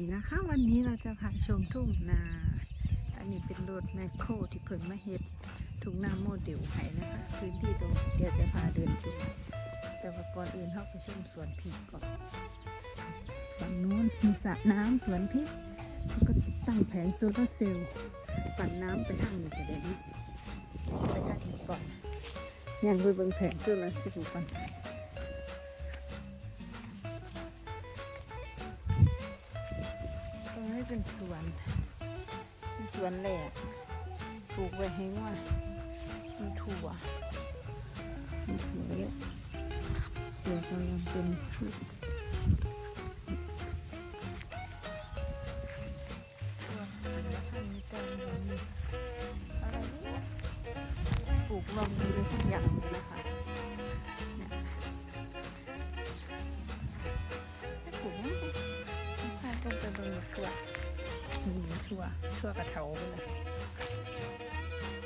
นี่นะคะวันนี้เราจะพาชมทุ่งนา อันนี้เป็นรถแมคโครที่เพิ่นมาเฮ็ดทุ่งนาโมเดลให้นะคะ พื้นที่ตรงเดี๋ยวจะพาเดินดูแต่ว่าก่อนอื่นเราไปชมสวนพริกก่อนฝั่งนู้นมีสระน้ำสวนพริกแล้วก็ตั้งแผงโซลาร์เซลล์ปั่นน้ำไปทางนี้ก็ได้นะไปทางนี้ก่อนยังไปเบิ่งแผงโซลาร์เซลล์ก่อน เป็นสวน เป็นสวนแหลกปลูกไว้ให้ว่ามีถั่วมีถั่วเยอะเดี๋ยวกำลังเป็นปลูกลองดีเลยทุกอย่างเลยนะ ถั่วกระเทาไปเลย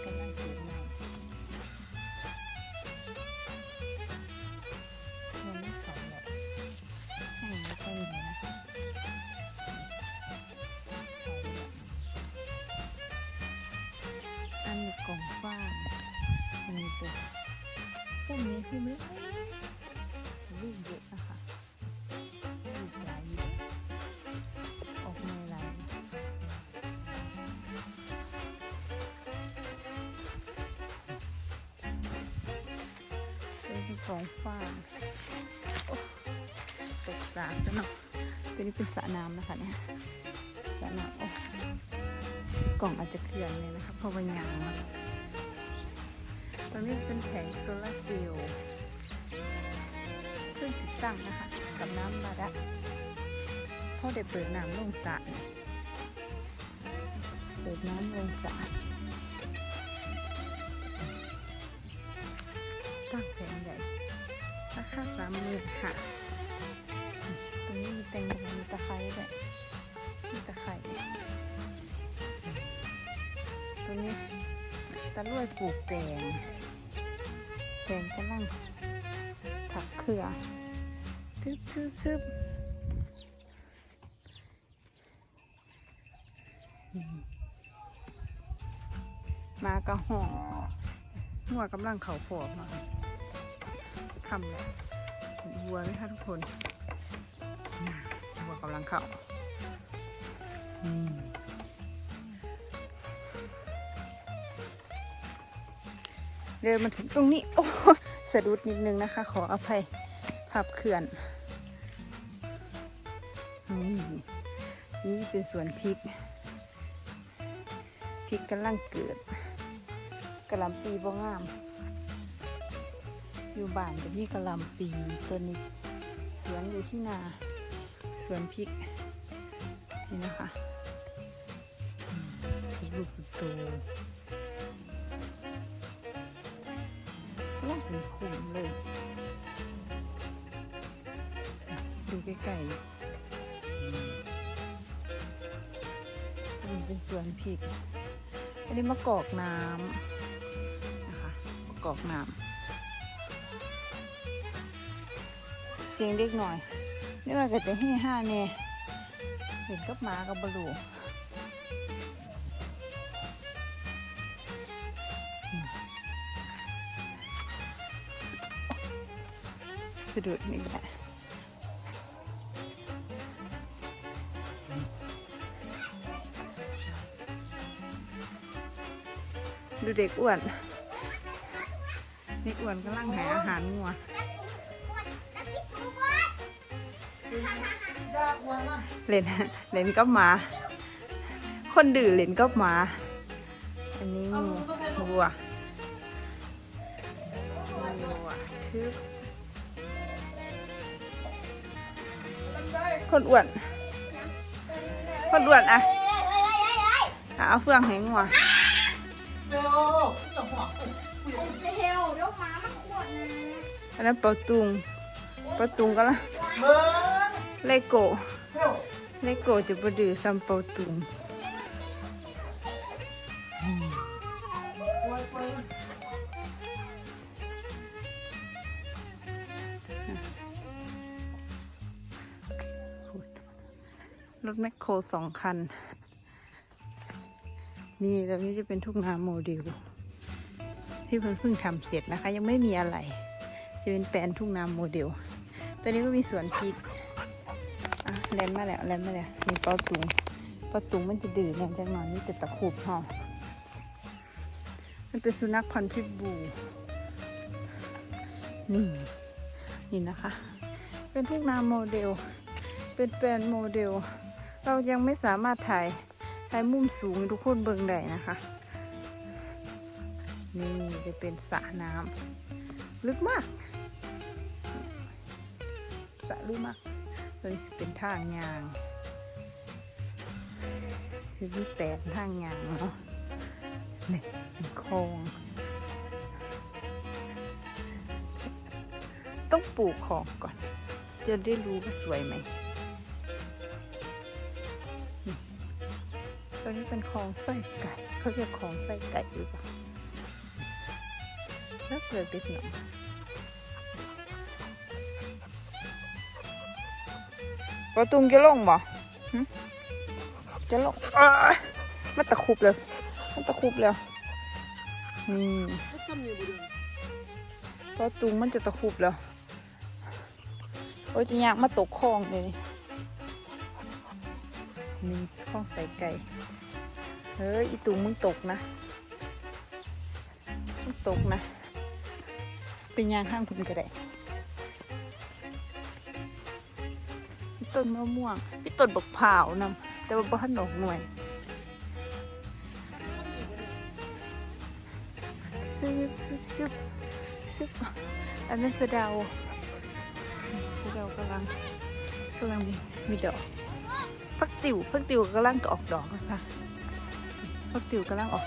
กำลังปลูกใหม่ยังไม่เขาหรอกให้ไม่ค่อยมีนะคะอันนี้กล่องฟ้างอันนี้ตัวต้นนี้คือไม่ลูกเยอะนะ เป็นของฟ้างโอ้ตกตาซะเนาะตัวนี้เป็นสระน้ำนะคะเนี่ยสระน้ำโอ้กล่องอาจจะเคลื่อนเลยนะคะเพราะว่ายางมาตรงนี้เป็นแผงโซลาร์เซลล์เครื่องติดตั้งนะคะ กับน้ำบาดาลพอได้เปิดน้ำลงสระเนี่ยเปิดน้ำลงสระ ราคาสามหมื่นค่ะ ตรงนี้มีแตงโมมีตะไคร้ด้วยมีตะไคร้ตรงนี้ตะลุ่ยปลูกแตงแตงกำลังถักเครือทึบทึบทึบมากระห้องหัวกำลังเขาฟอกเนา คำเลยเห็นวัวไหมคะทุกคนวัวกำลังเข้านี่เดินมาถึงตรงนี้ โอ้สะดุดนิดนึงนะคะ ขออภัยภาพเขื่อนนี่นี่เป็นสวนพริก พริกกำลังเกิดกระหลำปีบ่งาม อยู่บ้านกับพี่กระลำปีตัวนี้เลี้ยงอยู่ที่นาสวนพริก นี่นะคะพริกลูกโตๆล่าเป็นคุมเลย ดูใกล้ๆมันเป็นสวนพริก อันนี้มะกอกน้ำนะคะมะกอกน้ำ เสียงเด็กหน่อยนี่เราก็จะให้ห้าเนี่ยเห็นกับหมากับบลูสะดุดนี่แหละดูเด็กอ้วน เด็กอ้วนกำลังหาอาหารงัว เล่นเล่นกับหมา คนดื้อเล่นกับหมา อันนี้วัววัวชื่อคนอ้วน คนอ้วนอะอะเอาเฟืองแหงวัวอันนั้นเปาตุงเปาตุงก็ละ เบิร์นเลโก้เฮลเลโก้จะประดื้อซัมเปาตุงปล่อยปล่อยมันรถถแมคโครสองคัน นี่ตรงนี้จะเป็นทุ่งนาโมเดลที่เพิ่งเพิ่งทำเสร็จนะคะ ยังไม่มีอะไร จะเป็นแปลนทุ่งนาโมเดลตอนนี้ก็มีสวนพริกอะ แลนมาแล้วแลนมาแล้วมีเป้าตุงเป้าตุงมันจะดื้อแน่จังหน่อยนี่แต่ตะขูบห่อมันเป็นสุนัขพันธุ์พิบูนี่นี่นะคะ เป็นทุ่งนาโมเดล เป็นแปลนโมเดล เรายังไม่สามารถถ่ายถ่ายมุมสูงทุกคนเบิ่งได้นะคะ นี่จะเป็นสระน้ำลึกมากสระลึกมาก ตัวนี้เป็นทางยางคือมีแปดทางยางเนาะนี่เป็นคองต้องปลูกของก่อน จะได้รู้ว่าสวยไหมตัวนี้เป็นคลองไส้ไก่เขาเรียกคลองไส้ไก่หรือเปล่าแล้วเกิดเป็นหนอง ประตุงจะลงบ่จะลงอ้ายมันตะคุบเลยมันตะคุบแล้วนี่ไม่ทำอยู่บุรีประตุงมันจะตะคุบแล้วโอ้ยจะยากมาตกคลองเลยนี่คลองใส่ไก่เฮ้ยอีตุงมึงตกนะมึงตกนะ เป็นยางข้างคุณก็ได้ ต้นมะม่วงมีต้นบักพร้าวนำแต่ว่าบ้านดอกหน่วย ซึบซึบซึบซึบอันนั้นสะเดาพวกเรากำลังกำลังมีมีดอกพักติวพักติวกำลังออกดอกนะคะพักติวกำลังออก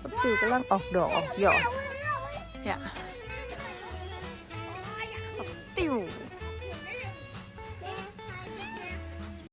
พักติวกำลังออกดอกออกหยอดเนี่ย